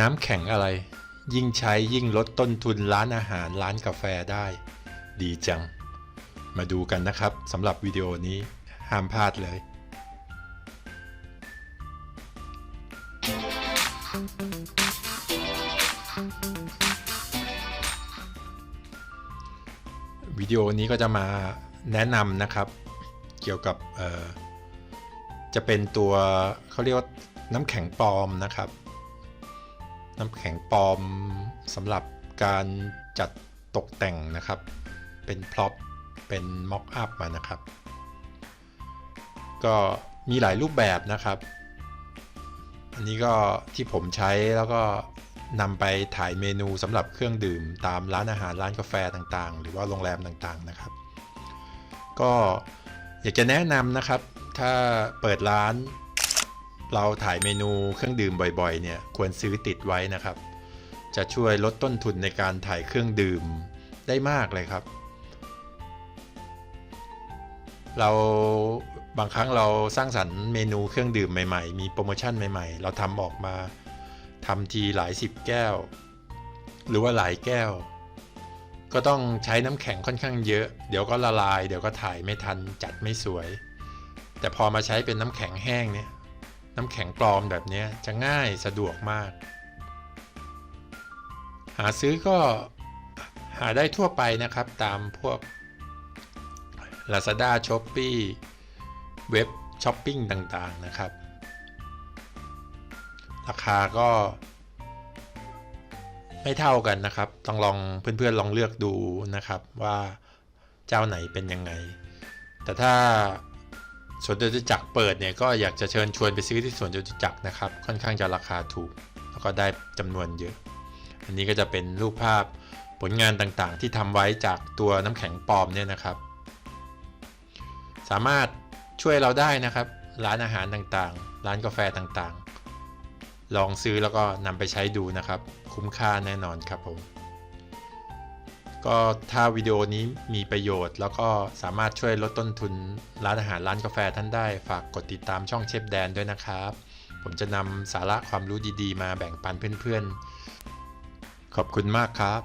น้ำแข็งอะไร ยิ่งใช้ยิ่งลดต้นทุนร้านอาหารร้านกาแฟได้ ดีจัง มาดูกันนะครับสำหรับวิดีโอนี้ ห้ามพลาดเลย วิดีโอนี้ก็จะมาแนะนำนะครับ เกี่ยวกับจะเป็นตัวเขาเรียกว่าน้ำแข็งปลอมนะครับ น้ำแข็งปลอมสำหรับการจัดตกแต่งนะครับ เป็นพร็อพเป็นม็อกอัพมานะครับ ก็มีหลายรูปแบบนะครับ อันนี้ก็ที่ผมใช้แล้วก็นำไปถ่ายเมนูสำหรับเครื่องดื่มตามร้านอาหารร้านกาแฟต่างๆ หรือว่าโรงแรมต่างๆนะครับ ก็อยากจะแนะนำนะครับ ถ้าเปิดร้าน เราถ่ายเมนูเครื่องดื่มบ่อยๆเนี่ยควรซื้อติดไว้นะครับ จะช่วยลดต้นทุนในการถ่ายเครื่องดื่มได้มากเลยครับ เราบางครั้งเราสร้างสรรค์เมนูเครื่องดื่มใหม่ๆ มีโปรโมชั่นใหม่ๆ เราทำออกมาทำทีหลายสิบแก้ว หรือว่าหลายแก้ว ก็ต้องใช้น้ำแข็งค่อนข้างเยอะ เดี๋ยวก็ละลาย เดี๋ยวก็ถ่ายไม่ทันจัดไม่สวย แต่พอมาใช้เป็นน้ำแข็งแห้งเนี่ย น้ำแข็งปลอมแบบนี้จะง่ายสะดวกมาก หาซื้อก็หาได้ทั่วไปนะครับตามพวก Lazada s h o p e e เว็บช้อปปิ้งต่างๆนะครับ ราคาก็ไม่เท่ากันนะครับ ต้องลองเพื่อนๆลองเลือกดูนะครับว่าเจ้าไหนเป็นยังไง แต่ถ้า สวนจตุจักรเปิดเนี่ยก็อยากจะเชิญชวนไปซื้อที่สวนจตุจักรนะครับ ค่อนข้างจะราคาถูก แล้วก็ได้จำนวนเยอะ อันนี้ก็จะเป็นรูปภาพผลงานต่างๆ ที่ทำไว้จากตัวน้ำแข็งปลอมเนี่ยนะครับ สามารถช่วยเราได้นะครับ ร้านอาหารต่างๆ ร้านกาแฟต่างๆ ลองซื้อแล้วก็นำไปใช้ดูนะครับ คุ้มค่าแน่นอนครับผม ก็ถ้าวิดีโอนี้มีประโยชน์ แล้วก็สามารถช่วยลดต้นทุนร้านอาหารร้านกาแฟท่านได้ ฝากกดติดตามช่องเชฟแดนด้วยนะครับ ผมจะนำสาระความรู้ดีๆ มาแบ่งปันเพื่อนๆ ขอบคุณมากครับ